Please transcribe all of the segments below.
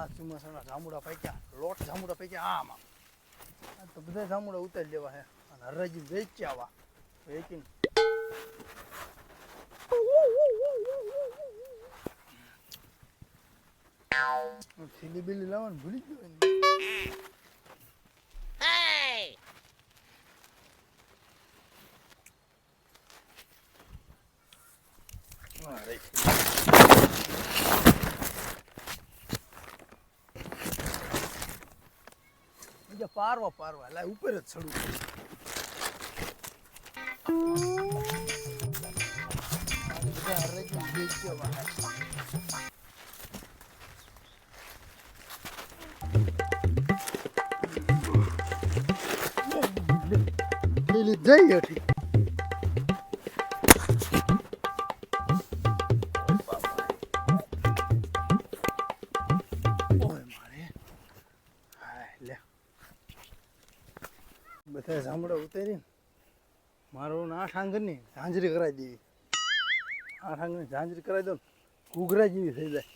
આ ચોમાસાના જાંબુડા પાક્યા લોટ જાંબુડા પાક્યા આમાં આ તો બધા જામુડા ઉતારી લેવા હે. અને હરજી વેચી આવા. વેચીને. થેલી બીલી લાવવાનું ભૂલી ગયો ને. હા, રાખ. બીજા પારવા પારવા લાય ઉપર જ ચડવું. પેલી જઈ હતી બધા ઝામડા ઉતારીને. મારું આઠ આંગણની ઝાંઝરી કરાવી દેવી. આઠ આંગણની ઝાંઝરી કરાવી દો ઘૂઘરા જેવી થઈ જાય.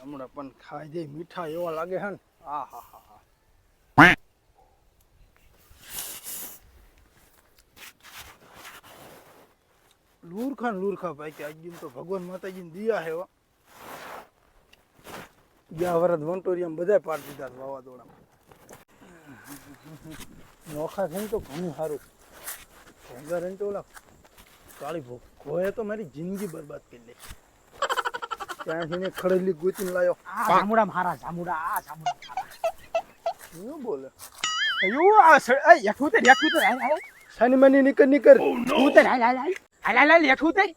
હમણાં પણ ખાઈ દે, મીઠા એવા લાગે છે ને. આ, હા હા હા. લુરખા ને લુરખા ભાઈ કે આજે તો ભગવાન માતાજીને દિયા હે હો. ગયા વરદ વંટોરિયામાં બધા પાડ દીધા વાવાઝોડામાં. નોખા થઈને તો ઘણું સારું. ભોંગા રહીને તો ઓલા કાળી ભોગ. ગોએ તો મારી જિંદગી બરબાદ કરી દે ત્યાંથી ને ખડેલી ગોતીને લાયો. આ જામુડા મારા જામુડા આ જામુડા મારા. શું બોલે? અયો આ સ- એ સાની માની નીકળ નીકળ. ઉતર હાલ હાલ હાલ. હાલ હાલ હાલ હેઠું ઉતર.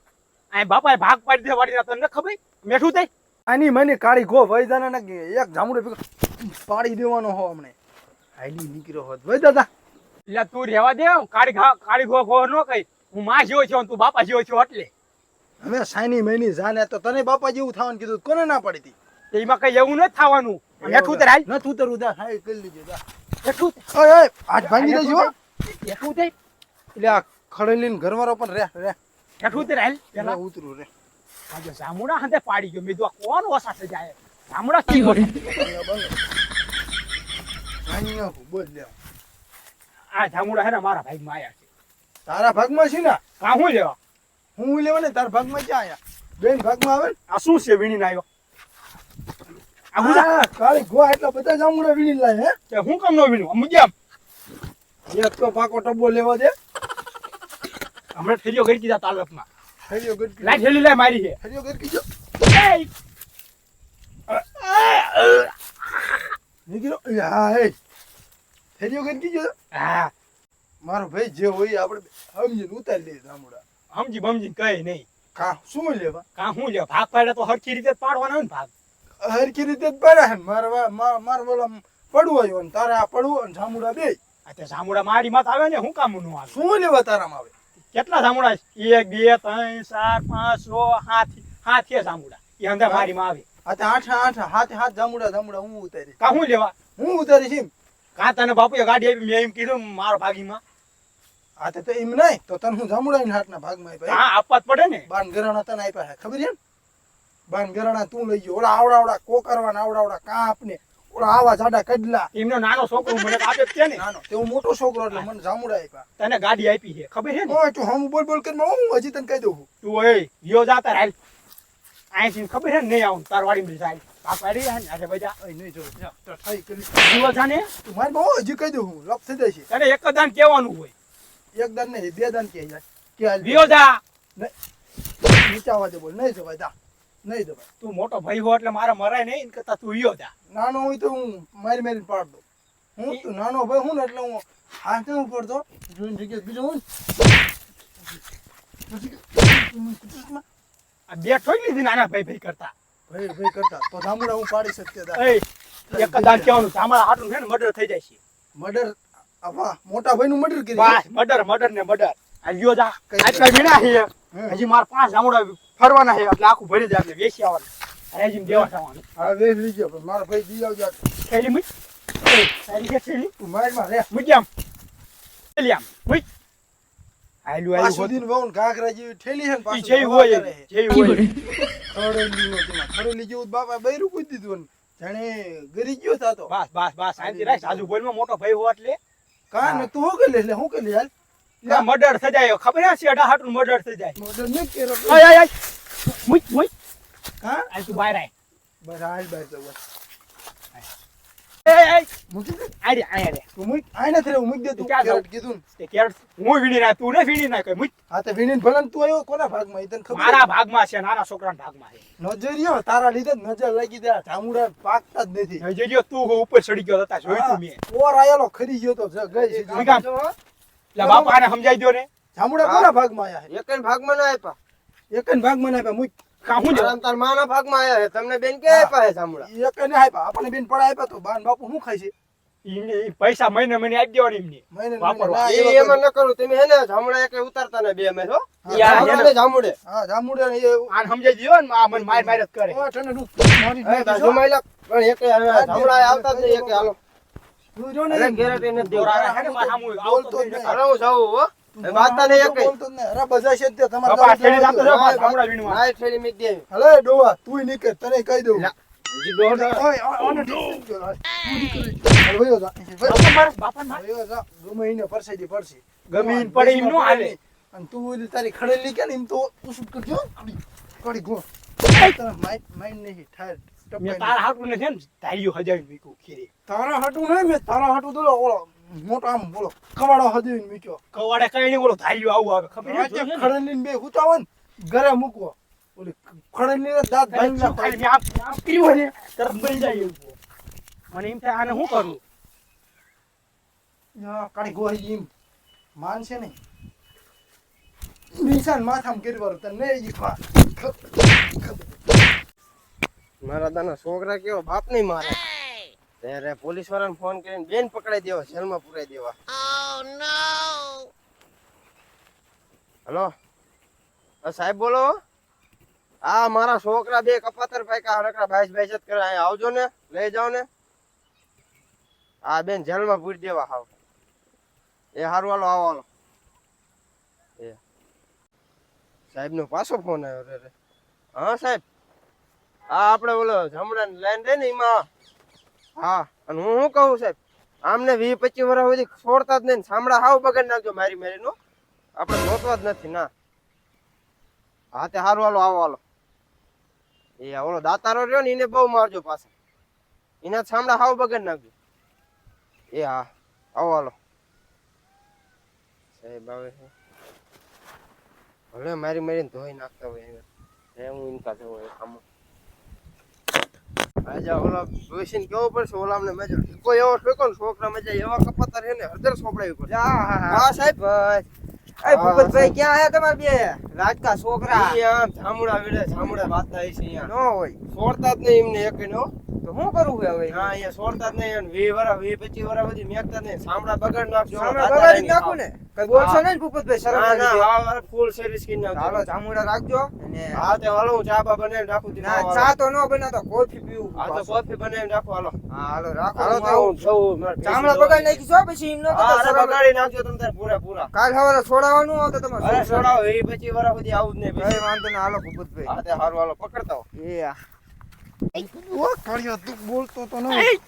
આ બાપાએ ભાગ પાડી દે વાડી તને ખબર? મેઠું ઉતર. આની મને કાળી ગો વહી જાના ના એક જામડે ભેગો પાડી દેવાનો હો હમણે. હાલી નીકળ્યો હોત. વૈ દાદા. એટલે તું રહેવા દે કાળી કાળી ગો ગો નો કઈ હું માં જેવો છું તું બાપા જેવો છો એટલે. હવે સાની મહિની જાને તો તને બાપા જેવું થવાનું કીધું. કોને ના પડી હતી? એમાં કઈ એવું નથી થવાનું. હેઠું ઉતર હાલ નથી ઉતરવું દા. હાય કરી લીધું દા. હેઠું ઓય ઓય આજ ભાંગી દેજો હેઠું ઉતર એટલે આ ખડેલીને ઘરવાળો પણ રે રે. હેઠું ઉતર હાલ પેલા. ઉતરું રે. આજે જામુડા હાથે પાડી ગયો. મેં આ કોણ છે જાય? જામુડા કી બોલે આ જામુડા હે ને મારા ભાઈ માં આયા છે. તારા ભાગમાં છે ને? કા હું લેવા? હું લેવા ને? તારા ભાગમાં ક્યાં આયા? બેન ભાગમાં આવે આ શું છે વીણીને આવ્યો આ કાલે ગોવા આ કાળી ગો એટલા બધા જામુડા વીણી લાય હે? કે હું કામ નો વીણું? આમ જેમ એક તો પાકો ટબ્બો લેવા દે. હમણાં ઠેરીઓ કરી કીધા તાલુકમાં. હરિયો ગટકી લાઈ મારી છે. હરિયો ગટકી જો! એ હા હે હરિયો ગટકી જો હા. મારો ભાઈ જે હોય આપણે સમજીને ઉતારી લઈએ જામુડા સમજી બમજી કઈ નહીં. કા શું લેવા? કા હું લ્યો ભાગ પાડે તો હરખી રીતે પાડવાના ને ભાગ. હરખી રીતે જ ને. મારે મારે બોલા પડવું આવ્યું ને. તારે આ પડવું અને જામુડા બે આ તે જામુડા મારી માથ આવે ને હું કામનું આવે? શું લેવા તારામાં આવે? કેટલા સામુડા છે? એક બે ત્રણ ચાર પાંચ છ સાત સાત છે જામુડા એ અંદર મારી માં આવે. તે આઠ આઠ હાથે હાથ જામુડા જામુડા હું ઉતારી. કા હું લેવા? હું ઉતારી છે કા તને બાપુએ ગાડી આપી મેં એમ કીધું મારો ભાગીમાં. આ તે તો એમ નહીં તો તને હું જામુડા ના હાથના ભાગમાં આપ્યા હા આપવા જ પડે ને. બાન ગરાણા તને આપ્યા હે ખબર છે? બાન ગરાણા તું લઈ ગયો. ઓલા આવડા આવડા કોકરવાના આવડા આવડા કાપ ને ઓલા આવા જાડા કડલા એમનો નાનો છોકરો મને આપે છે ને. નાનો તે હું મોટો છોકરો એટલે મને જામુડા આપ્યા તને ગાડી આપી છે ખબર છે ને? ઓય તું હમ બોલ બોલ કરીને હું હજી તને કહી દઉં. તું ઓય વિયો જાતા હાલ. અહીંથી ખબર છે ને નહીં આવું તાર વાડી માં જાય આ પાડી ને આજે બધા. અહીં નહીં જો જા, તો જાને મારી બહુ હજી કહી દઉં હું. લપ થઈ છે તને એક દાન કહેવાનું હોય. એક દાન નહીં બે દાન કે જાય કે વિયો જા. નીચાવા દે બોલ નહીં જવાય દા નહીં દબાય તું મોટો ભાઈ હો એટલે મારે મરાય નહીં એન કરતા તું ઈયો જા. નાનો હોય તો હું મારી મારી પાડ દઉં. હું તો નાનો ભાઈ હું ને એટલે હું હાથે હું પડતો જોઈને જગ્યાએ બીજો હું. આ બે ઠોઈ લીધી નાના ભાઈ ભાઈ કરતા. ભાઈ ભાઈ કરતા. તો ધામડા હું પાડી શકતે દા એય, એક કદાચ દાન કહેવાનું તમારા હાટું છે ને મર્ડર થઈ જાય છે. મર્ડર? વાહ મોટા ભાઈ નું મર્ડર કરી બસ મર્ડર મર્ડર ને મર્ડર. આ લ્યો જા. આજકાલ વીણા છે. હજી મારા પાંચ જામુડા ફરવાના છે એટલે આખું ભરી જાય વેચી આવવાનું. અને દેવા થવાનું હા વેચ લીજો પણ મારા ભાઈ દી આવજો થેલી મૂક. એ, તારી થેલી. તું રે. મૂકી આમ. થેલી આમ. મૂક. આયલું આયલું સુધીન વહુ ને જેવી ઠેલી છે ને પાછું જેવી હોય કરે. એવી, હોય. એવી. ખડેલી જેવું બાપા બૈરું કૂદી દીધું. જાણે ગરી ગયો થાતો. બસ બસ બસ. શાંતિ રાખ. સાજુ બોલમાં મોટો ભાઈ હો એટલે. કાં ને તું શું કરી લે હું કે લે હાલ. ના મર્ડર થઈ ખબર હે શેઠા હાટું મર્ડર થઈ જાય. મોઢું કેરો. આય આય મુઈ મુઈ. કાં? આ તું બહાર આય. બહાર. આય રે આય રે. તું ને. હું ના ને ના હા તારા લીધે નજર લાગી દે જામુડા પાકતા જ નથી. તું હો ઉપર ચડી ગયો હતા જોઈ મેં. ઓર આયેલો ખરી ગયો તો. હું? એટલે બાપાને સમજાઈ દો ને. જામુડા કોના ભાગમાં આયા છે? ભાગમાં ના આપ્યા એક ભાગમાં ના આપ્યા મૂક. કા હું તાર માના ભાગમાં આયા છે તમને બેન કે આપ્યા છે જામુડા? એક આપ્યા આપણને બેન પડા આપ્યા તો બાન બાપુ શું ખાય છે? ઈ પૈસા મહિને મહિને આપી દેવાની એમને. મહિને વાપરવા. એ એમાં ન કરું. તમે હે ને જામુડા એક ઉતારતા ને બે મે છો હા, યા, જામુડા હા જામુડા ને એ આને સમજાઈ દીયો ને આ મને માર માર જ કરે. ઓ, તને દુખ મારી એ જો. માં પણ એક જામુડા આવતા જ નહીં એક હાલો. તું નીકળ તને કહી દઉં તું તારી ખડેલી કે ને એમ તો ઉસુટ કરજો માઇન્ડ નહીં ઠાર મેં તારા હાટું ને છે ને ધાર્યું હજાવી મૂક્યું ખીરે. તારા હાટું નહીં મેં તારા હાટું તો મોટો આમ બોલો કવાડો હદીને મૂક્યો કવાડે કઈ નહીં ધાર્યું આવું આવે. ખબર? ખડેલીને બે હુતાવો ને ઘરે મૂકવો. ઓલી ખડેલીને દાંત ભાંગી નાખો. ખાલી મેં આમ- આમ કર્યું ને તરત બની જાય મને એમ થાય આને શું કરું? કાળી ગોહી એમ. માનશે નહીં. નિશાન માથામાં કર્યું તને નહીં મારા દાના છોકરા કેવો બાપ નહીં મારે. ત્યારે પોલીસ વાળાને ફોન કરીને બેન પકડાઈ દેવા, જેલમાં પુરાઈ દેવા. હલો? સાહેબ બોલો. હા મારા છોકરા બે કપાતર પાક્યા હરકડા ભાઈ ભાઈ જત કરે આવજો ને, લઈ જાઓ ને. હા બેન જેલમાં પૂરી દેવા હાવ. એ હારું, હાલો, આવો, હાલો. એ. સાહેબનો પાછો ફોન આવ્યો રે હા, સાહેબ? હા આપણે ઓલો જમણા લાઈન રે ને એમાં. હા, અને હું શું કહું સાહેબ? આમને વીસ પચીસ વર્ષ સુધી છોડતા જ નહીં સામડા હાવ બગાડી નાખજો મારી મારી નું આપણે જોતવા જ નથી, ના. હા, તે હારું, હાલો, આવો, હાલો. એ ઓલો દાતારો રહ્યો ને, એને બહુ મારજો પાછા. એના સામડા હાવ બગડ નાખજો. એ હા, આવો, હાલો. સાહેબ, આવે છે. ભલે મારી મારીને ધોઈ નાખતા હોય એને. હું ઇનકા જવું હોય કામ આજે ઓલા ડોસીને કેવું પડશે ઓલા અમને મજા કોઈ એવો ઠોકો ને છોકરા મજા એવા કપાતર રહે ને હરદર સોપડાવી પડે હા સાહેબ. એ ભૂપતભાઈ ક્યાં આયા તમારે બે? રાજકા છોકરા. જામુડા વેડે જામુડા વાતતા હશે અહીંયા. નો હોય. છોડતા જ નહીં એમને એક નો તો શું કરવું હવે હા એ સોરતા જ નહીં વી વરા વી પચીસ વરા સુધી મેકતા નહીં. સામડા બગાડ નાખજો સામડા બગાડી રહીને ને? કઈ બોલશો નહીં ભૂપતભાઈ શરમ ના ના હા ફૂલ સર્વિસ કરી નાખજો. હાલો જામુડા રાખજો અને હા તે હાલો હું ચા બા બનાવી રાખું ના ચા તો ન બનાવતો કોફી પીવું હા તો કોફી બનાવી રાખો હાલો. હા હાલો રાખો. હાલો તો હું જઉં ચામડા બગાડી નાખી છો? પછી એમ ન શરમ બગાડી નાખજો તમે તાર પૂરા પૂરા. કાલ સવારે છોડાવવાનું આવતો તમારે છોડાવો એ પછી વરા સુધી આવું જ નહીં ભાઈ વાંધો ના હાલો ભૂપતભાઈ. હા તે હારું હાલો પકડતા હો. એ આ. ઓ. કાળિયો તું બોલતો તો નહીં.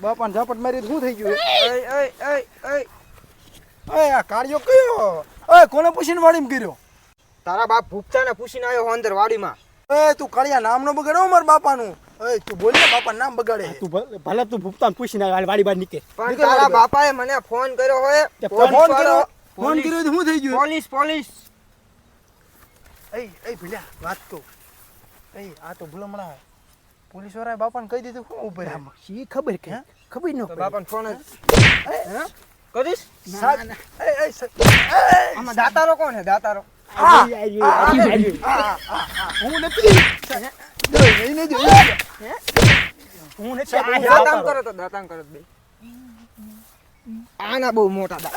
બાપાને ઝાપટ મારી શું થઈ ગયું? એય, એય, એય, એય. આ કાળિયો કયો? ઓય કોને પૂછીને વાડીમાં કર્યો તારા બાપ ભૂપતાને પૂછીને આવ્યો અંદર વાડીમાં. એ તું કાળિયા નામ બગાડો મારા બાપાનું. એ તું બોલ ને બાપા નામ બગાડે. તું ભલે- ભલે તું ભૂપતાને પૂછીને આવે, વાડી બાર નીકળે. પણ તારા બાપાએ મને ફોન કર્યો હોય ફોન કર્યો? ફોન કર્યો તો શું થઈ ગયું? Police police. એ એ ભલ્યા વાત કહું. એ આ તો ભૂલમણા. પોલીસ વાળાએ બાપાને કહી દીધું શું ઉપર શી ખબર કે ખબર ન બાપાને ફોન હે? કરીશ? એ એ આમાં દાતારો કોણ છે? દાતારો. હું હું નથી. જો. નથી. કરો તો કરો બે. આના બહુ મોટા દા.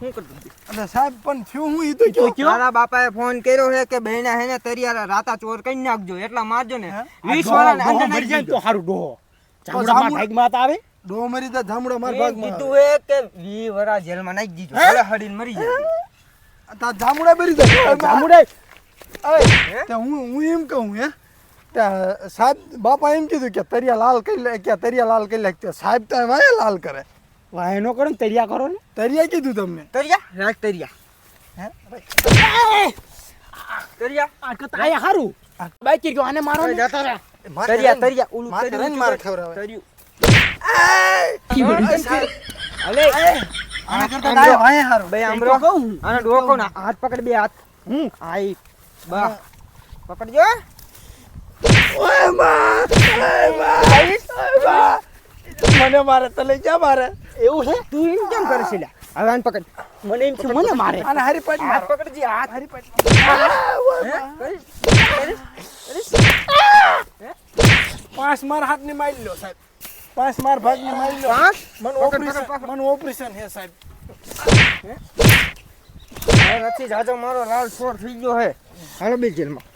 શું કરતો શું સાહેબ પણ થયું હું ઈ તો કયો? મારા બાપાએ ફોન કર્યો છે કે બહેના હે ને તરિયારા રાતા ચોર કરી નાખજો એટલા મારજો ને. હે? વીસ આ વાળાને અંદર મરી નાખી જાય તો સારું ડોહો. જામુડા- ભાગમાં તો આવે? ડોહો મરી તો જામુડા માર મેં ભાગમાં કીધું હે કે વી વરા જેલમાં નાખી દીજો ભલે હડીને મરી જાય. તા જામુડા મરી જાય. જામુડા? અરે તે હું હું એમ કહું હે? સાહેબ બાપા એમ કીધું કે તરિયા લાલ કરી લે કે તરિયા લાલ કરી લે સાહેબ તો વાય લાલ કરે. વાય નો કરો ને તરિયા કરો ને. તરિયા કીધું તમને? તરિયા રાખ તરિયા તરિયા આ કતાય હારું. બાઈક ગયો આને મારો જતા રહ્યા. તરિયા તરિયા કરે તરિયા માર ને તરિયું માર કીધું. તરિયું. અલે. આના કરતા તારે વાય હારું. બે આમ કહું? આને ડોકો ના હાથ પકડ બે હાથ. હું આઈ બા. પકડજો. ઓયમાં, ઓયમાં, ઓયમાં. મને મારે તલે ક્યાં મારે? એવું છે? તું એમ કેમ કરે છે? હવે આને પકડ. મને એમ છે મને મારે. અને હારી પાડી હાથ. પકડજી હાથ. હારી પાડી. હે? પાંચ માર હાથ ને મારી લો સાહેબ. પાંચ માર ભાગ ને મારી લો. પાંચ? મને ઓપરેશન. મને ઓપરેશન હે સાહેબ. હવે નથી જાજો મારો લાલ છોડ થઈ ગયો હે. હાલો બે જેલમાં.